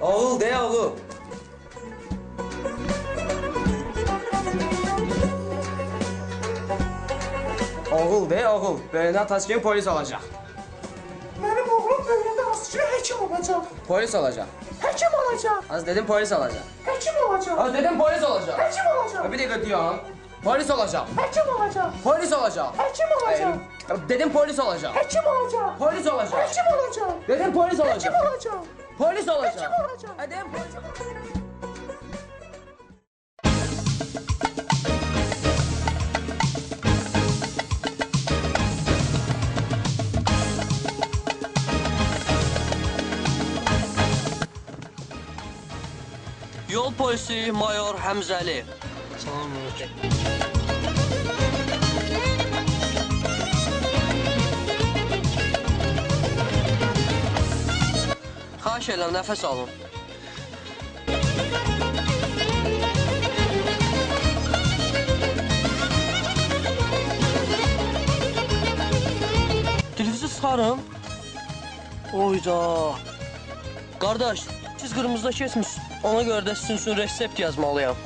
Oğul de oğlu. Oğul de oğul. Böyleden Taşkın polis olacak. Benim oğlum böyleden askıya hekim olacak. Polis olacak. Hekim olacak. Az dedim polis olacak. Hekim olacak. Az dedim polis olacak. Hekim olacak. Bir dakika diyorum. Polis olacak. Hekim olacak. Polis olacak. Hekim olacak. Ee, Dedim polis olacak. Hekim olacak. Polis olacak. Hekim olacak. Dedim polis olacak. Hekim olacak. Polis olacak. Hekim olacak. Ha, dedim polis Yol polisi mayor Həmzəli. Xahiş edirəm, nəfəs alın. Dilinizi sıxarım. Oyda. Qardaş, siz qırmızıda keçmiş. Ona görə də sizin üçün resept yazmalıyam.